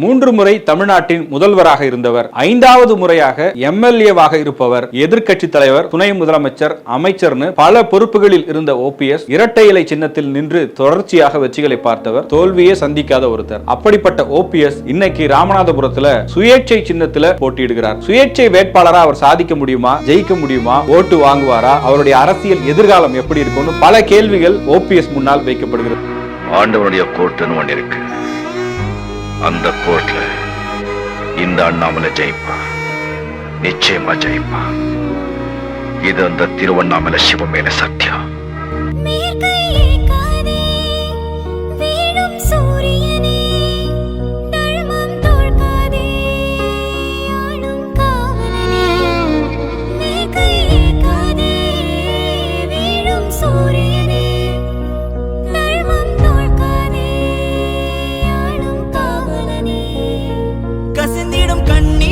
மூன்று முறை தமிழ்நாட்டின் முதல்வராக இருந்தவர். ஐந்தாவது முறையாக எம்எல்ஏவாக இருப்பவர். எதிர்க்கட்சி தலைவர் துணை முதலமைச்சர் அமைச்சர்னு பல பொறுப்புகளில் இருந்த ஓபிஎஸ் இரட்டை இலை சின்னத்தில் நின்று தொடர்ச்சியாக வெற்றிகளை பார்த்தவர். தோல்வியே சந்திக்காத ஒருத்தர். அப்படிப்பட்ட ஓபிஎஸ் இன்னைக்கு ராமநாதபுரத்துல சுயேட்சை சின்னத்துல போட்டியிடுகிறார். சுயேட்சை வேட்பாளரா அவர் சாதிக்க முடியுமா? ஜெயிக்க முடியுமா? ஓட்டு வாங்குவாரா? அவருடைய அரசியல் எதிர்காலம் எப்படி இருக்கும்னு பல கேள்விகள் ஓபிஎஸ் முன்னால் வைக்கப்படுகிறது. ஆண்டவனுடைய கோட்டுன்னு ஒன்று இருக்கு. அந்த கோர்ட்ல இந்த அண்ணாமலை ஜெயிப்பா. நிச்சயமா ஜெயிப்பா. இது அந்த திருவண்ணாமலை சிவமேல சத்தியம். ஆளும் காவலனே கசிந்திடும் கண்ணீரை